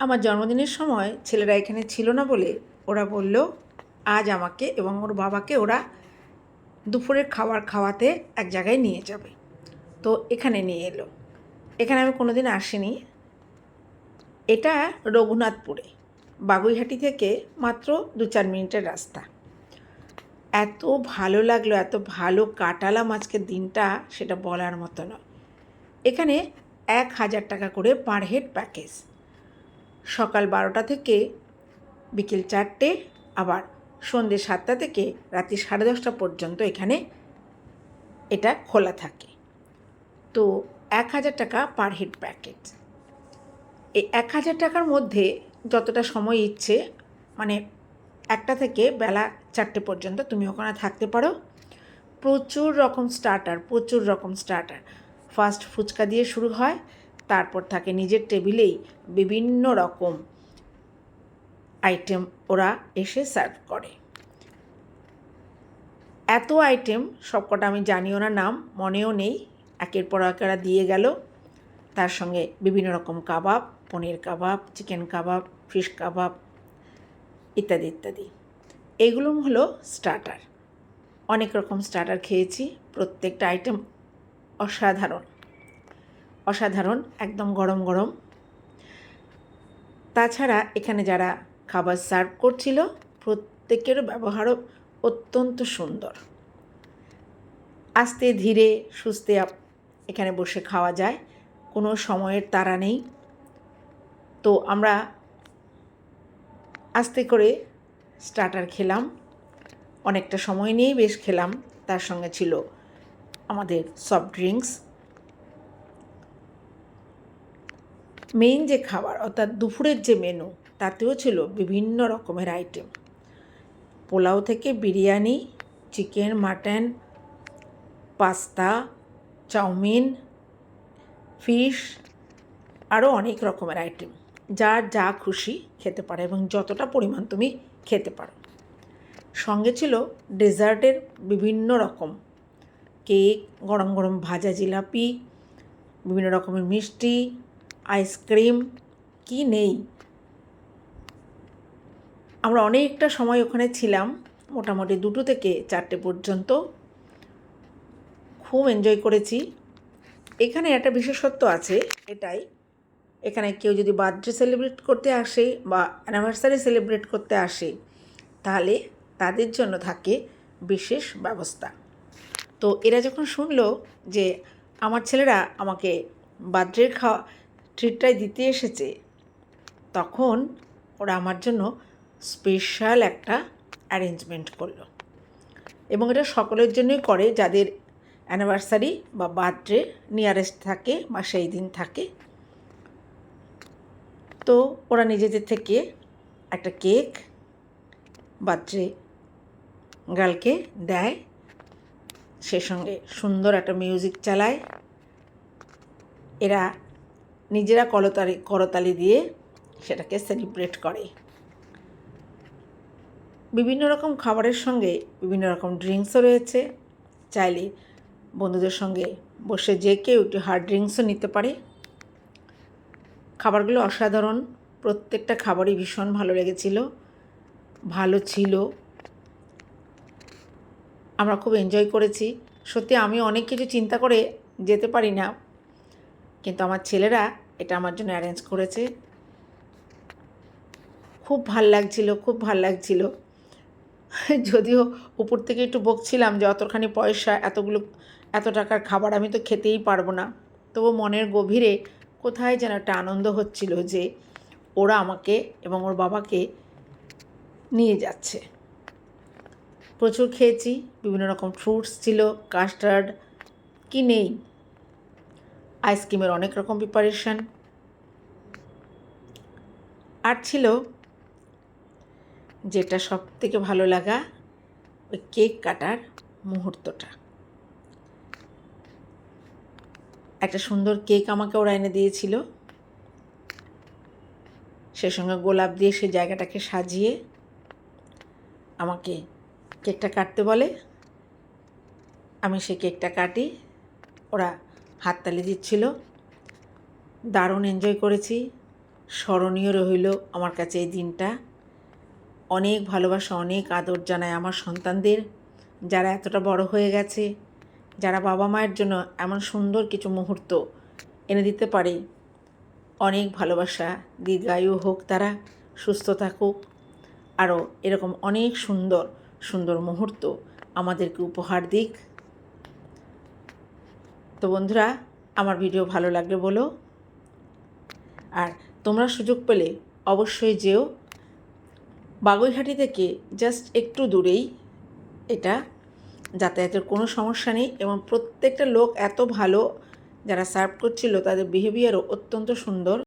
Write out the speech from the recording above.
আমার জন্মদিনের সময় ছেলেরা এখানে ছিল না বলে ওরা বলল, আজ আমাকে এবং ওর বাবাকে ওরা দুপুরের খাবার খাওয়াতে এক জায়গায় নিয়ে যাবে। তো এখানে নিয়ে এলো। এখানে আমি কোনো কোনোদিন আসিনি। এটা রঘুনাথপুরে, বাগুইহাটি থেকে মাত্র দু চার মিনিটের রাস্তা। এত ভালো লাগল, এত ভালো কাটালাম আজকের দিনটা সেটা বলার মতো নয়। এখানে এক হাজার টাকা করে পার হেড প্যাকেজ সকাল বারোটা থেকে বিকেল চারটে, আবার সন্ধ্যে সাতটা থেকে রাত্রি সাড়ে দশটা পর্যন্ত এখানে এটা খোলা থাকে। তো এক হাজার টাকা পার হেড প্যাকেজ এই এক হাজার টাকার মধ্যে যতটা সময় ইচ্ছে মানে একটা থেকে বেলা চারটে পর্যন্ত তুমি ওখানে থাকতে পারো। প্রচুর রকম স্টার্টার প্রচুর রকম স্টার্টার ফার্স্ট ফুচকা দিয়ে শুরু হয় তারপর থাকে নিজের টেবিলেই বিভিন্ন রকম আইটেম ওরা এসে সার্ভ করে। এত আইটেম সবকটা আমি জানিও না, নাম মনেও নেই। একের পর এক এরা দিয়ে গেল। তার সঙ্গে বিভিন্ন রকম কাবাব, পনির কাবাব, চিকেন কাবাব, ফিশ কাবাব ইত্যাদি ইত্যাদি। এগুলো হলো স্টার্টার। অনেক রকম স্টার্টার খেয়েছি। প্রত্যেকটা আইটেম অসাধারণ। অসাধারণ, একদম গরম গরম। তাছাড়া এখানে যারা খাবার সার্ভ করছিল প্রত্যেকের ব্যবহারও অত্যন্ত সুন্দর। আস্তে ধীরে, সুস্থে এখানে বসে খাওয়া যায়, কোনো সময়ের তারা নেই। তো আমরা আস্তে করে স্টার্টার খেলাম। অনেকটা সময় নিয়েই বেশ খেলাম। তার সঙ্গে ছিল আমাদের সফট ড্রিঙ্কস মেইন যে খাবার, অর্থাৎ দুপুরের যে মেনু তাতেও ছিল বিভিন্ন রকমের আইটেম পোলাও থেকে biryani chicken mutton pasta chowmein fish আরও অনেক রকমের আইটেম যার যা খুশি খেতে পারে এবং যতটা পরিমাণ তুমি খেতে পারো। সঙ্গে ছিল ডেজার্টের বিভিন্ন রকম। কেক, গরম গরম ভাজা জিলাপি, বিভিন্ন রকমের মিষ্টি আইসক্রিম কি নেই? আমরা অনেকটা সময় ওখানে ছিলাম, মোটামুটি দুটো থেকে চারটে পর্যন্ত। খুব এনজয় করেছি। এখানে একটা বিশেষত্ব আছে, এটাই। এখানে কেউ যদি বার্থডে সেলিব্রেট করতে আসে বা অ্যানিভার্সারি সেলিব্রেট করতে আসে, তাহলে তাদের জন্য থাকে বিশেষ ব্যবস্থা। তো এরা যখন শুনলো যে আমার ছেলেরা আমাকে বার্থডের খাওয়া ট্রিটটাই দিতে এসেছে। তখন ওরা আমার জন্য স্পেশাল একটা অ্যারেঞ্জমেন্ট করল। এবং এটা সকলের জন্যই করে, যাদের অ্যানিভার্সারি বা বার্থডে নিয়ারেস্ট থাকে বা সেই দিন থাকে। তো ওরা নিজেদের থেকে একটা কেক বার্থডে গার্লকে দেয়। সে সঙ্গে সুন্দর একটা মিউজিক চালায়। এরা নিজেরা করতালি করতালি দিয়ে সেটাকে সেলিব্রেট করে। বিভিন্ন রকম খাবারের সঙ্গে বিভিন্ন রকম ড্রিঙ্কসও রয়েছে। চাইলে বন্ধুদের সঙ্গে বসে যে কেউ একটু হার্ড ড্রিঙ্কসও নিতে পারে। খাবারগুলো অসাধারণ। প্রত্যেকটা খাবারই ভীষণ ভালো লেগেছিল। ভালো ছিল। আমরা খুব এনজয় করেছি। সত্যি আমি অনেক কিছু চিন্তা করে যেতে পারি না। কিন্তু আমার ছেলেরা এটা আমার জন্য অ্যারেঞ্জ করেছে। খুব ভালো লাগছিল, খুব ভালো লাগছিল। যদিও উপর থেকে একটু বকছিলাম যে অতখানি পয়সা, এতগুলো, এত টাকার খাবার আমি তো খেতেই পারব না। তবু মনের গভীরে কোথায় যেন একটা আনন্দ হচ্ছিল যে ওরা আমাকে এবং ওর বাবাকে নিয়ে যাচ্ছে। প্রচুর খেয়েছি, বিভিন্ন রকম ফ্রুটস ছিল কাস্টার্ড কি নেই। আইসক্রিমের অনেক রকম প্রিপারেশন আর ছিল যেটা সব থেকে ভালো লাগা, ওই কেক কাটার মুহূর্তটা। একটা সুন্দর কেক আমাকে ওরা এনে দিয়েছিল। সে সঙ্গে গোলাপ দিয়ে সে জায়গাটাকে সাজিয়ে আমাকে কেকটা কাটতে বলে। আমি সেই কেকটা কাটি, ওরা হাততালি দিচ্ছিল। দারুণ এনজয় করেছি। স্মরণীয় রইল আমার কাছে এই দিনটা। অনেক ভালোবাসা, অনেক আদর জানায় আমার সন্তানদের। যারা এতটা বড় হয়ে গেছে, যারা বাবা মায়ের জন্য এমন সুন্দর কিছু মুহূর্ত এনে দিতে পারে, অনেক ভালোবাসা। দীর্ঘায়ু হোক তারা, সুস্থ থাকুক। আরও এরকম অনেক সুন্দর সুন্দর মুহূর্ত আমাদেরকে উপহার দিক। তো বন্ধুরা, আমার ভিডিও ভালো লাগলে বলো। আর তোমরা সুযোগ পেলে অবশ্যই যেও। বাগুইহাটি থেকে জাস্ট একটু দূরেই এটা। যাতায়াতের কোনো সমস্যা নেই এবং প্রত্যেকটা লোক এত ভালো, যারা সার্ভ করছিল, তাদের বিহেভিয়ারও অত্যন্ত সুন্দর।